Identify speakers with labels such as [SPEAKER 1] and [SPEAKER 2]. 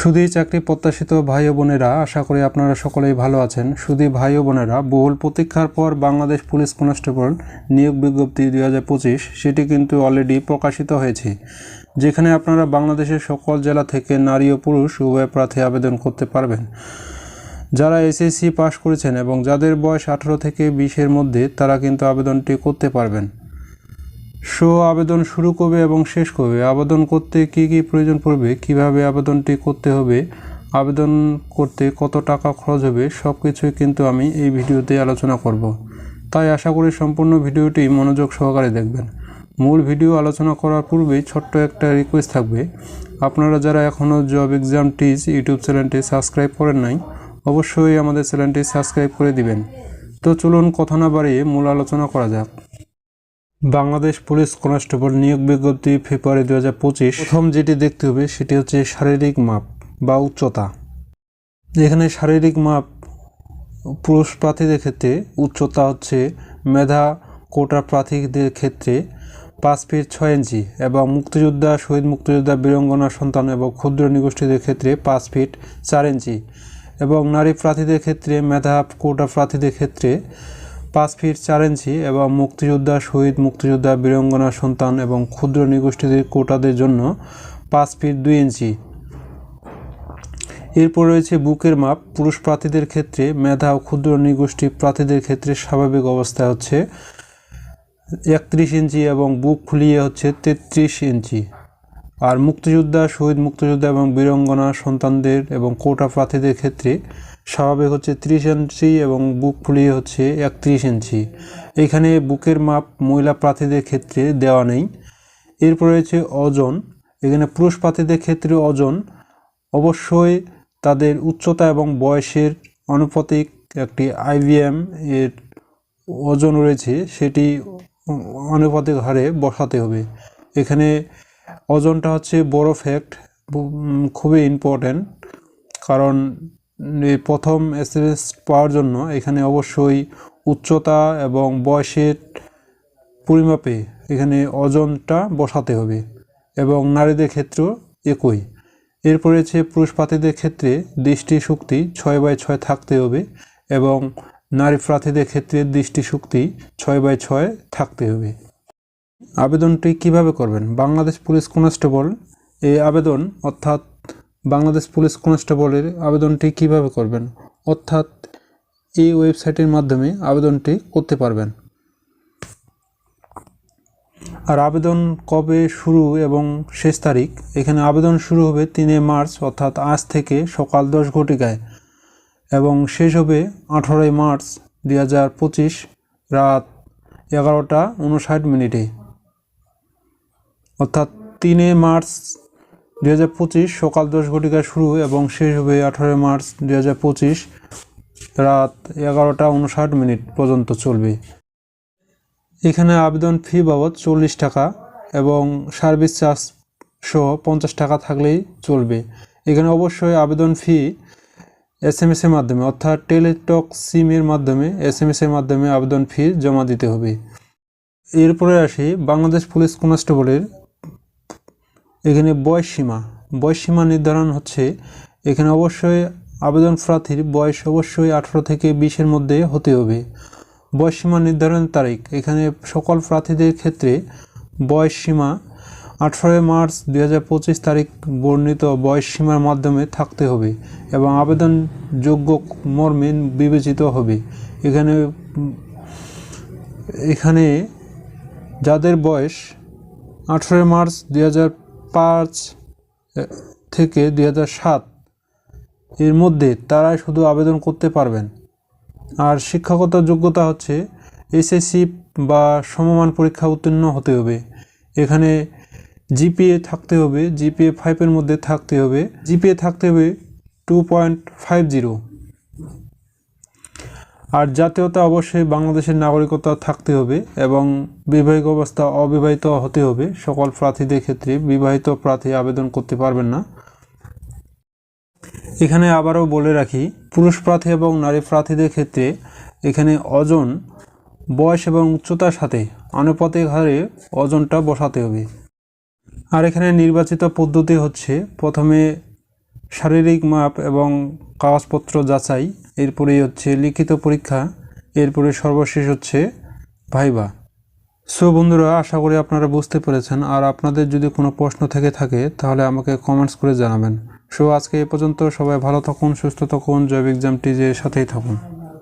[SPEAKER 1] সুধী চাকরি প্রত্যাশিত ভাই বোনেরা, আশা করি আপনারা সকলেই ভালো আছেন। সুধী ভাই বোনেরা, বহুল প্রতীক্ষার পর বাংলাদেশ পুলিশ কনস্টেবল নিয়োগ বিজ্ঞপ্তি দুই হাজার পঁচিশ, সেটি কিন্তু অলরেডি প্রকাশিত হয়েছে। যেখানে আপনারা বাংলাদেশের সকল জেলা থেকে নারী ও পুরুষ উভয় প্রার্থী আবেদন করতে পারবেন। যারা এসএসসি পাশ করেছেন এবং যাদের বয়স আঠারো থেকে বিশের মধ্যে, তারা কিন্তু আবেদনটি করতে পারবেন। শো আবেদন শুরু করবে এবং শেষ করবে। আবেদন করতে কি কি প্রয়োজন পড়বে? কীভাবে আবেদনটি করতে হবে? আবেদন করতে কত টাকা খরচ হবে? সব কিছুই কিন্তু আমি এই ভিডিওতে আলোচনা করব। তাই আশা করি সম্পূর্ণ ভিডিওটি মনোযোগ সহকারে দেখবেন। মূল ভিডিও আলোচনা করার পূর্বেই ছোট্ট একটা রিকোয়েস্ট থাকবে। আপনারা যারা এখনও জব এক্সাম টিজ ইউটিউব চ্যানেলটি সাবস্ক্রাইব করেন নাই, অবশ্যই আমাদের চ্যানেলটি সাবস্ক্রাইব করে দিবেন। তো চলুন কথা না বাড়িয়ে মূল আলোচনা করা যাক। বাংলাদেশ পুলিশ কনস্টেবল নিয়োগ বিজ্ঞপ্তি ফেব্রুয়ারি দু হাজার পঁচিশ। প্রথম যেটি দেখতে হবে, সেটি হচ্ছে শারীরিক মাপ বা উচ্চতা। এখানে শারীরিক মাপ পুরুষ প্রার্থীদের ক্ষেত্রে, উচ্চতা হচ্ছে মেধা কোটা প্রার্থীদের ক্ষেত্রে পাঁচ ফিট ছয় ইঞ্চি এবং মুক্তিযোদ্ধা, শহীদ মুক্তিযোদ্ধা, বীরঙ্গনা সন্তান এবং ক্ষুদ্র নিগোষ্ঠীদের ক্ষেত্রে পাঁচ ফিট চার ইঞ্চি এবং নারী প্রার্থীদের ক্ষেত্রে, মেধা কোটা প্রার্থীদের ক্ষেত্রে পাঁচ ফিট চার ইঞ্চি এবং মুক্তিযোদ্ধা শহীদ মুক্তিযোদ্ধা বীরঙ্গনা সন্তান এবং ক্ষুদ্র নিগোষ্ঠীদের কোটাদের জন্য পাঁচ ফিট দুই ইঞ্চি। এরপর রয়েছে বুকের মাপ। পুরুষ প্রার্থীদের ক্ষেত্রে মেধা ও ক্ষুদ্র নিগোষ্ঠী প্রার্থীদের ক্ষেত্রে স্বাভাবিক অবস্থায় হচ্ছে একত্রিশ ইঞ্চি এবং বুক খুলিয়ে হচ্ছে তেত্রিশ ইঞ্চি। আর মুক্তিযোদ্ধা, শহীদ মুক্তিযোদ্ধা এবং বীরঙ্গনা সন্তানদের এবং কোটা প্রার্থীদের ক্ষেত্রে স্বাভাবিক হচ্ছে ত্রিশ ইঞ্চি এবং বুক ফুলিয়ে হচ্ছে একত্রিশ ইঞ্চি এখানে বুকের মাপ মহিলা প্রার্থীদের ক্ষেত্রে দেওয়া নেই। এরপর রয়েছে ওজন। এখানে পুরুষ প্রার্থীদের ক্ষেত্রে ওজন অবশ্যই তাদের উচ্চতা এবং বয়সের আনুপাতিক একটি আইভিএম এর ওজন রয়েছে, সেটি আনুপাতিক হারে বসাতে হবে। এখানে ওজনটা হচ্ছে বড় ফ্যাক্ট খুবই ইম্পর্ট্যান্ট কারণ প্রথম এস এম এস পাওয়ার জন্য এখানে অবশ্যই উচ্চতা এবং বয়সের পরিমাপে এখানে ওজনটা বসাতে হবে এবং নারীদের ক্ষেত্রেও একই। এরপর রয়েছে পুরুষ প্রার্থীদের ক্ষেত্রে দৃষ্টিশক্তি ছয় বাই ছয় থাকতে হবে এবং নারী প্রার্থীদের ক্ষেত্রে দৃষ্টিশক্তি ছয় বাই ছয় থাকতে হবে। আবেদনটি কীভাবে করবেন? বাংলাদেশ পুলিশ কনস্টেবল, এই আবেদন, অর্থাৎ বাংলাদেশ পুলিশ কনস্টেবলের আবেদনটি কীভাবে করবেন? অর্থাৎ এই ওয়েবসাইটের মাধ্যমে আবেদনটি করতে পারবেন। আর আবেদন কবে শুরু এবং শেষ তারিখ? এখানে আবেদন শুরু হবে তিনে মার্চ, অর্থাৎ আজ থেকে সকাল দশ ঘটিকায় এবং শেষ হবে আঠারোই মার্চ দুই হাজার পঁচিশ রাত এগারোটা উনষাট মিনিটে। অর্থাৎ তিনে মার্চ দুই হাজার পঁচিশ সকাল দশ ঘটিকায় শুরু এবং শেষ হবে আঠারোই মার্চ দুই হাজার পঁচিশ রাত এগারোটা উনষাট মিনিট পর্যন্ত চলবে। এখানে আবেদন ফি বাবদ চল্লিশ টাকা এবং সার্ভিস চার্জ সহ পঞ্চাশ টাকা থাকলেই চলবে। এখানে অবশ্যই আবেদন ফি এস এম এসের মাধ্যমে অর্থাৎ টেলিটক সিমের মাধ্যমে এস এম এসের মাধ্যমে আবেদন ফি জমা দিতে হবে। এরপরে আসি বাংলাদেশ পুলিশ কনস্টেবলের এখানে বয়স সীমা। বয়স সীমা নির্ধারণ হচ্ছে এখানে অবশ্যই আবেদন প্রার্থীর বয়স অবশ্যই আঠারো থেকে বিশের মধ্যে হতে হবে। বয়স সীমা নির্ধারণের তারিখ। এখানে সকল প্রার্থীদের ক্ষেত্রে বয়স সীমা আঠারোই মার্চ দু হাজার পঁচিশ তারিখ বর্ণিত বয়স সীমার মাধ্যমে থাকতে হবে এবং আবেদন যোগ্য মর্মে বিবেচিত হবে। এখানে এখানে যাদের বয়স আঠেরোই মার্চ দুই পাঁচ থেকে দুই এর মধ্যে তারাই শুধু আবেদন করতে পারবেন। আর শিক্ষাগত যোগ্যতা হচ্ছে এসএসসি বা সমমান পরীক্ষা উত্তীর্ণ হতে হবে। এখানে জিপিএ থাকতে হবে, জিপিএ ফাইভের মধ্যে থাকতে হবে। জিপিএ থাকতে হবে টু পয়েন্ট ফাইভ জিরো। আর জাতীয়তা অবশ্যই বাংলাদেশের নাগরিকতা থাকতে হবে এবং বিবাহিক অবস্থা অবিবাহিত হতে হবে। সকল প্রার্থীদের ক্ষেত্রে বিবাহিত প্রার্থী আবেদন করতে পারবেন না। এখানে আবারও বলে রাখি, পুরুষ প্রার্থী এবং নারী প্রার্থীদের ক্ষেত্রে এখানে ওজন বয়স এবং উচ্চতার সাথে আনুপাতিক হারে ওজনটা বসাতে হবে। আর এখানে নির্বাচিত পদ্ধতি হচ্ছে, প্রথমে শারীরিক মাপ এবং কাগজপত্র যাচাই, এরপরেই হচ্ছে লিখিত পরীক্ষা, এরপরে সর্বশেষ হচ্ছে ভাইবা। সো বন্ধুরা, আশা করি আপনারা বুঝতে পেরেছেন। আর আপনাদের যদি কোনো প্রশ্ন থেকে থাকে, তাহলে আমাকে কমেন্টস করে জানাবেন। সো আজকে এ পর্যন্ত সবাই ভালো থাকুন, সুস্থ থাকুন, জৈব এক্সাম যে সাথেই থাকুন।